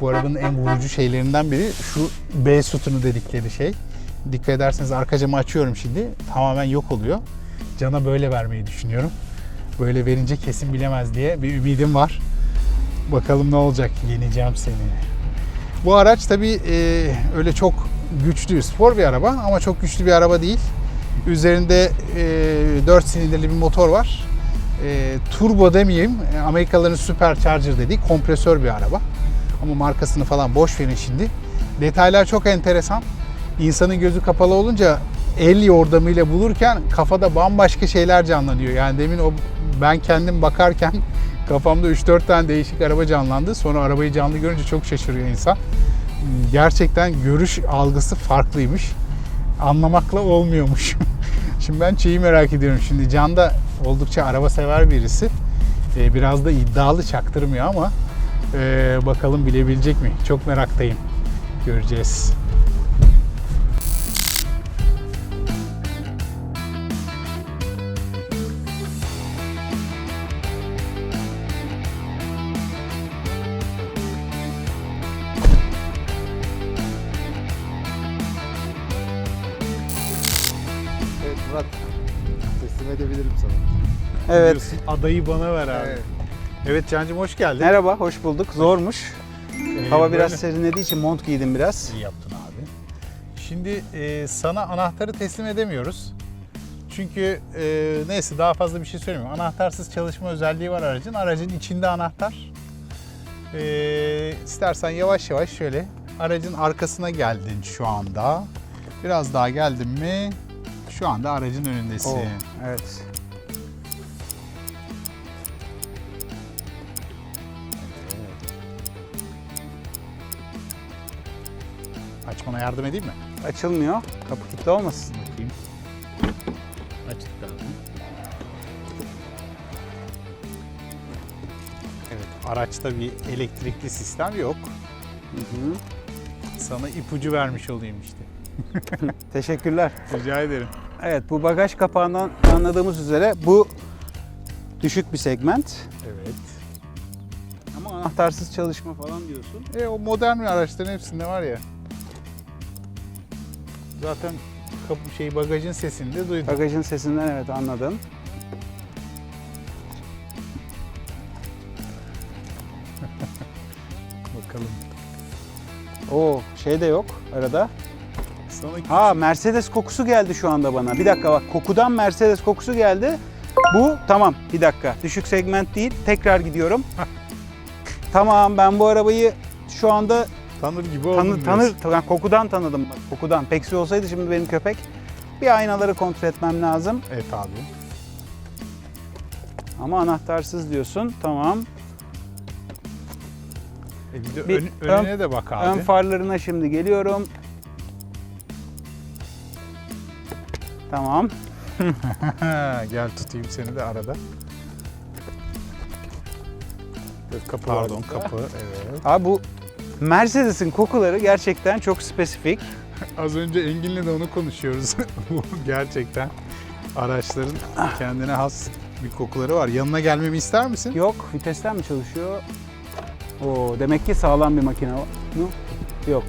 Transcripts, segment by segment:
Bu arabanın en vurucu şeylerinden biri şu B sütunu dedikleri şey. Dikkat ederseniz arka camı açıyorum şimdi. Tamamen yok oluyor. Cana böyle vermeyi düşünüyorum. Böyle verince kesin bilemez diye bir ümidim var. Bakalım ne olacak. Yeneceğim seni. Bu araç tabii e, öyle çok güçlü, spor bir araba ama çok güçlü bir araba değil. Üzerinde e, 4 silindirli bir motor var. E, turbo demeyeyim, e, Amerikalıların Supercharger dediği kompresör bir araba. Ama markasını falan boş verin şimdi. Detaylar çok enteresan. İnsanın gözü kapalı olunca el yordamıyla bulurken kafada bambaşka şeyler canlanıyor. Yani demin o ben kendim bakarken kafamda 3-4 tane değişik araba canlandı. Sonra arabayı canlı görünce çok şaşırıyor insan. Gerçekten görüş algısı farklıymış. Anlamakla olmuyormuş. Şimdi ben şeyi merak ediyorum. Şimdi Can da oldukça araba sever birisi. Ee, biraz da iddialı çaktırmıyor ama ee, bakalım bilebilecek mi? Çok meraktayım. Göreceğiz. Murat. Teslim edebilirim sana. Evet. Diyorsun, Adayı bana ver abi. Evet, Evet. Can'cığım hoş geldin. Merhaba, hoş bulduk. Zormuş. Ee, Hava biraz böyle- serinlediği için mont giydim biraz. İyi yaptın abi. Şimdi e, sana anahtarı teslim edemiyoruz. Çünkü e, neyse daha fazla bir şey söylemiyorum. Anahtarsız çalışma özelliği var aracın. Aracın içinde anahtar. E, istersen yavaş yavaş şöyle aracın arkasına geldin şu anda. Biraz daha geldin mi şu anda aracın önündesin. Oo, evet. Açmana yardım edeyim mi? Açılmıyor. Kapı kilitli olmasın. Bakayım. Açtık abi. Evet, araçta bir elektrikli sistem yok. Hı hı. Sana ipucu vermiş olayım işte. Teşekkürler. Rica ederim. Evet, bu bagaj kapağından anladığımız üzere bu düşük bir segment. Evet. Ama anahtarsız çalışma falan diyorsun. E o modern araçların hepsinde var ya. Zaten kapı şey bagajın sesini de duydum. Bagajın sesinden evet anladım. Bakalım. Oo, şey de yok arada. Ha Mercedes kokusu geldi şu anda bana. Bir dakika bak kokudan Mercedes kokusu geldi. Bu tamam bir dakika düşük segment değil tekrar gidiyorum. tamam ben bu arabayı şu anda tanır gibi oldum tanı, tanır, yani kokudan tanıdım bak kokudan. Peksi olsaydı şimdi benim köpek. Bir aynaları kontrol etmem lazım. Evet abi. Ama anahtarsız diyorsun. Tamam. E bir de Bir ön- ön- önüne de bak abi. Ön farlarına şimdi geliyorum. Tamam. Gel tutayım seni de arada. Kapı Pardon kapı. Evet. Abi bu Mercedes'in kokuları gerçekten çok spesifik. Az önce Engin'le de onu konuşuyoruz. Bu gerçekten araçların kendine has bir kokuları var. Yanına gelmemi ister misin? Yok, vitesten mi çalışıyor? Oo, demek ki sağlam bir makine var. Yok.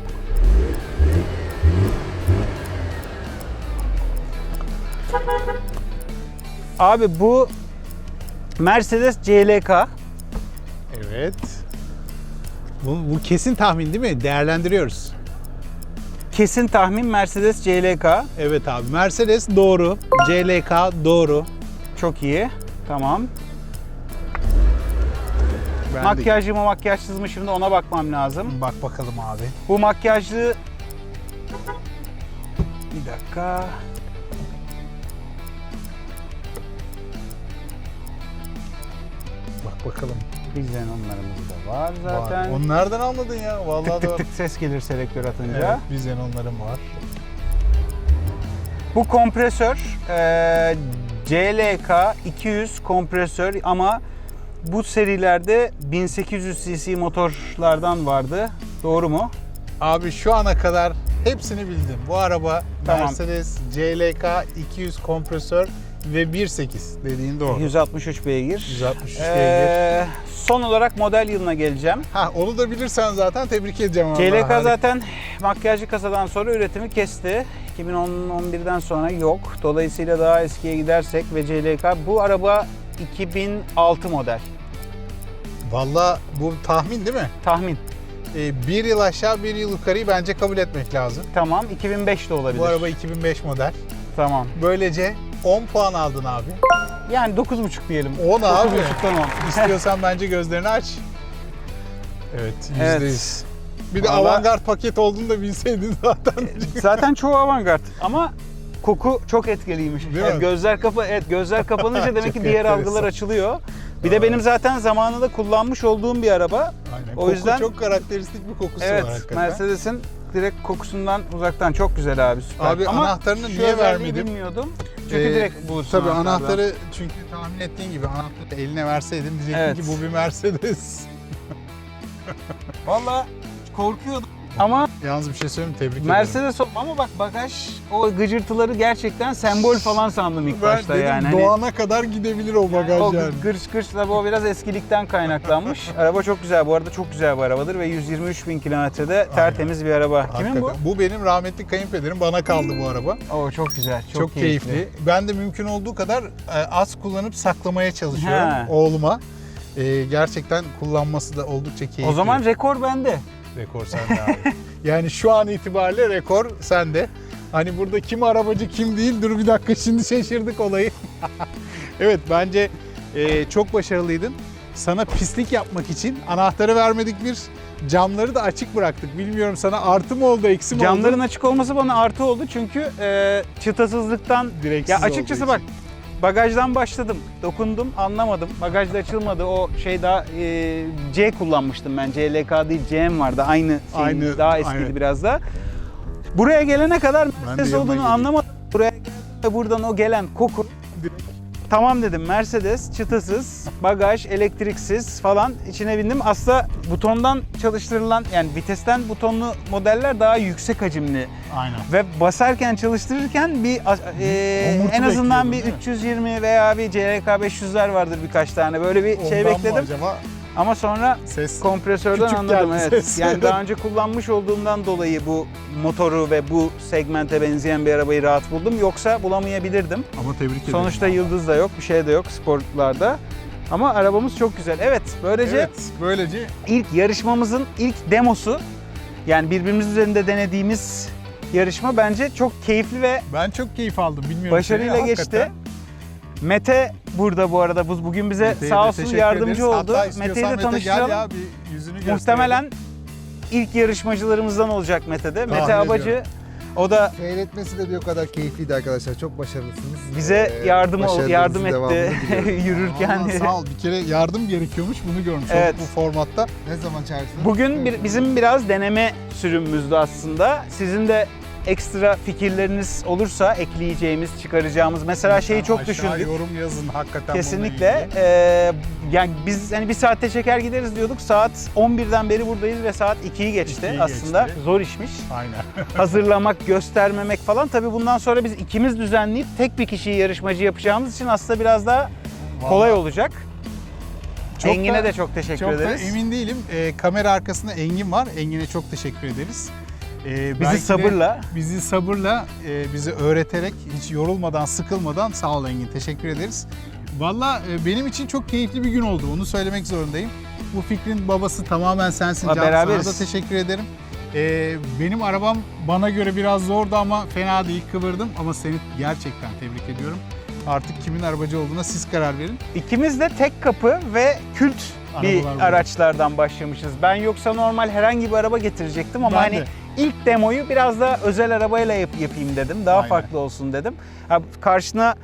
Abi bu Mercedes CLK. Evet. Bu, bu kesin tahmin değil mi? Değerlendiriyoruz. Kesin tahmin Mercedes CLK. Evet abi. Mercedes doğru. CLK doğru. Çok iyi. Tamam. Ben Makyajlı mı makyajsız mı şimdi ona bakmam lazım. Bak bakalım abi. Bu makyajlı... Bir dakika. Bakalım. Bizden onlarımız da var Var. zaten. Onu nereden anladın ya? Vallahi tık tık doğru. tık ses gelir selektör atınca. Evet, bizden onların var. Bu kompresör eee, CLK 200 kompresör ama bu serilerde 1800 cc motorlardan vardı. Doğru mu? Abi şu ana kadar hepsini bildim. Bu araba Tamam. Mercedes CLK 200 kompresör ve 1.8 dediğin doğru. 163 beygir. 163 beygir. Ee, son olarak model yılına geleceğim. Ha onu da bilirsen zaten tebrik edeceğim. CLK Harika. zaten makyajlı kasadan sonra üretimi kesti. 2010-11'den sonra yok. Dolayısıyla daha eskiye gidersek ve CLK bu araba 2006 model. Valla bu tahmin değil mi? Tahmin. Ee, bir yıl aşağı bir yıl yukarıyı bence kabul etmek lazım. Tamam 2005 de olabilir. Bu araba 2005 model. Tamam. Böylece 10 puan aldın abi. Yani 9.5 diyelim. 10 abi. 9.5'tan 10. İstiyorsan bence gözlerini aç. Evet, Evet. %100. Bir de Valla- avantgard paket olduğunu da bilseydin zaten. Zaten çoğu avantgard ama koku çok etkiliymiş. Değil Yani mi? gözler kapa evet gözler kapanınca demek ki Çok diğer enteresan. algılar açılıyor. Bir de benim zaten zamanında kullanmış olduğum bir araba. Aynen. O Koku yüzden- çok karakteristik bir kokusu Evet, var hakikaten. Mercedes'in direkt kokusundan uzaktan çok güzel abi süper. Abi Ama anahtarını şu niye özelliği vermedim? bilmiyordum. Çünkü Ee, direkt bu Tabii anahtarı çünkü tahmin ettiğin gibi anahtarı eline verseydin diyecektin Evet. ki bu bir Mercedes. Valla korkuyordum. Ama Yalnız bir şey söyleyeyim mi? tebrik ederim. Mercedes ama bak bagaj o gıcırtıları gerçekten sembol falan sandım ilk Ben başta dedim yani. Hani- doğana kadar gidebilir o bagaj o yani. gırç gırç tabii o biraz eskilikten kaynaklanmış. araba çok güzel bu arada çok güzel bir arabadır ve 123 bin kilometrede tertemiz bir araba. Kimin bu? Hakikaten. Bu benim rahmetli kayınpederim. Bana kaldı bu araba. Oo çok güzel, çok, Çok, keyifli. Ben de mümkün olduğu kadar e, az kullanıp saklamaya çalışıyorum He. oğluma. E, gerçekten kullanması da oldukça keyifli. O zaman rekor bende. rekor sende abi. yani şu an itibariyle rekor sende. Hani burada kim arabacı kim değil dur bir dakika şimdi şaşırdık olayı. evet bence e, çok başarılıydın. Sana pislik yapmak için anahtarı vermedik bir camları da açık bıraktık. Bilmiyorum sana artı mı oldu eksi mi Camların oldu? açık olması bana artı oldu çünkü e, çıtasızlıktan Direksiz ya açıkçası bak bagajdan başladım. Dokundum, anlamadım. Bagaj da açılmadı. O şey daha e, C kullanmıştım ben. CLK değil, CM vardı. Aynı şeyin, Aynı, daha eskiydi aynen. biraz da. Buraya gelene kadar yanına olduğunu anlamadım. Buraya buradan o gelen koku Tamam dedim Mercedes çıtasız, bagaj elektriksiz falan içine bindim. Aslında butondan çalıştırılan yani vitesten butonlu modeller daha yüksek hacimli Aynen. ve basarken çalıştırırken bir e, en azından bir bekliyordun, değil 320 veya bir CLK 500'ler vardır birkaç tane böyle bir şey Ondan mı bekledim. acaba Ama sonra ses kompresörden Küçük anladım geldi evet. ses. Yani daha önce kullanmış olduğumdan dolayı bu motoru ve bu segmente benzeyen bir arabayı rahat buldum. Yoksa bulamayabilirdim. ama tebrik ederim. Sonuçta yıldız da yok, bir şey de yok sporlarda. Ama arabamız çok güzel. Evet, böylece Evet, böylece ilk yarışmamızın ilk demosu yani birbirimiz üzerinde denediğimiz yarışma bence çok keyifli ve ben çok keyif aldım. Bilmiyorum başarıyla seni, geçti. hakikaten. Mete burada bu arada bu- bugün bize Mete'ye sağ de olsun teşekkür yardımcı ederiz. oldu. Hatta istiyorsan Mete'yi de Mete tanıştıralım. Gel ya bir yüzünü gösterelim. Muhtemelen ilk yarışmacılarımızdan olacak Mete'de. Mete Tahmin Abacı ediyorum. o da Seyretmesi de bir o kadar keyifliydi arkadaşlar. Çok başarılısınız. bize Ee, yardım ol, başarılarınızın yardım devamını etti diliyorum. yürürken. Vallahi sağ ol. Bir kere yardım gerekiyormuş bunu görmüş olduk Evet. bu formatta. ne zaman çağırırsın? Bugün bir, bizim biraz deneme sürümümüzdü aslında. Sizin de ekstra fikirleriniz olursa ekleyeceğimiz, çıkaracağımız. Mesela şeyi çok Aşağı düşündük. yorum yazın hakikaten Kesinlikle. Ee, yani biz hani bir saatte çeker gideriz diyorduk. Saat 11'den beri buradayız ve saat 2'yi geçti. İkiyi aslında geçti. zor işmiş. Aynen. Hazırlamak, göstermemek falan. Tabii bundan sonra biz ikimiz düzenleyip tek bir kişiyi yarışmacı yapacağımız için aslında biraz daha kolay olacak. Çok Engin'e da- de çok teşekkür Çok da ederiz. emin değilim. Ee, kamera arkasında Engin var. Engin'e çok teşekkür ederiz. Ee, Bizi sabırla bizi sabırla e, bizi öğreterek hiç yorulmadan, sıkılmadan sağ ol Engin. Teşekkür ederiz. Valla e, benim için çok keyifli bir gün oldu. Onu söylemek zorundayım. Bu fikrin babası tamamen sensin Ha, Can. Sana beraberiz. da teşekkür ederim. Ee, benim arabam bana göre biraz zordu ama fena değil kıvırdım. Ama seni gerçekten tebrik ediyorum. Artık kimin arabacı olduğuna siz karar verin. İkimiz de tek kapı ve kült bir Arabalar var. araçlardan başlamışız. Ben yoksa normal herhangi bir araba getirecektim ama Ben hani de. İlk demoyu biraz da özel arabayla yap- yapayım dedim. Daha Aynen. farklı olsun dedim. Ha, karşına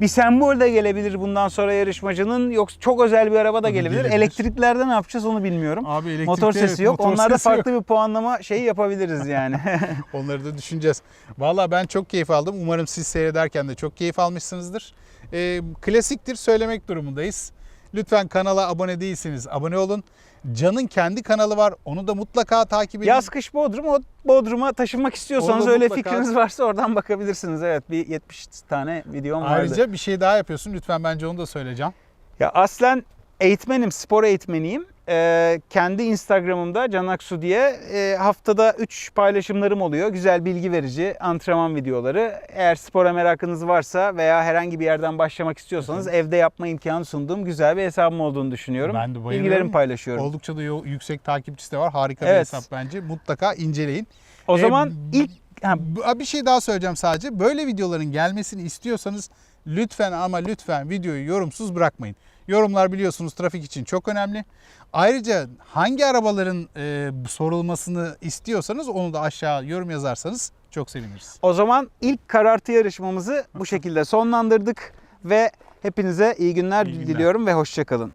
bir sembol de gelebilir bundan sonra yarışmacının yoksa çok özel bir araba da gelebilir. gelebilir. Elektriklerde ne yapacağız onu bilmiyorum. Abi elektrikli Motor sesi yok. motor Onlarda sesi yok. farklı bir puanlama şeyi yapabiliriz yani. Onları da düşüneceğiz. Valla ben çok keyif aldım. Umarım siz seyrederken de çok keyif almışsınızdır. Ee, klasiktir söylemek durumundayız. Lütfen kanala abone değilsiniz. Abone olun. Can'ın kendi kanalı var. Onu da mutlaka takip edin. Yaz kış Bodrum, o Bodrum'a taşınmak istiyorsanız Orada öyle mutlaka- fikriniz varsa oradan bakabilirsiniz. Evet bir 70 tane videom vardı. Ayrıca bir şey daha yapıyorsun. Lütfen bence onu da söyle Can. Ya aslen eğitmenim, spor eğitmeniyim. Ee, kendi Instagram'ımda Can Aksu diye e, haftada 3 paylaşımlarım oluyor. Güzel bilgi verici antrenman videoları. Eğer spora merakınız varsa veya herhangi bir yerden başlamak istiyorsanız evde yapma imkanı sunduğum güzel bir hesabım olduğunu düşünüyorum. Ben de bayılıyorum. Bilgilerimi paylaşıyorum. Oldukça da yüksek takipçisi de var. Harika bir Evet. hesap bence. Mutlaka inceleyin. o Ee, zaman ilk ha, Bir şey daha söyleyeceğim sadece. Böyle videoların gelmesini istiyorsanız lütfen ama lütfen videoyu yorumsuz bırakmayın. Yorumlar biliyorsunuz trafik için çok önemli. Ayrıca hangi arabaların e, sorulmasını istiyorsanız onu da aşağı yorum yazarsanız çok seviniriz. o zaman ilk karartı yarışmamızı bu şekilde sonlandırdık ve hepinize iyi günler İyi günler. diliyorum ve hoşçakalın.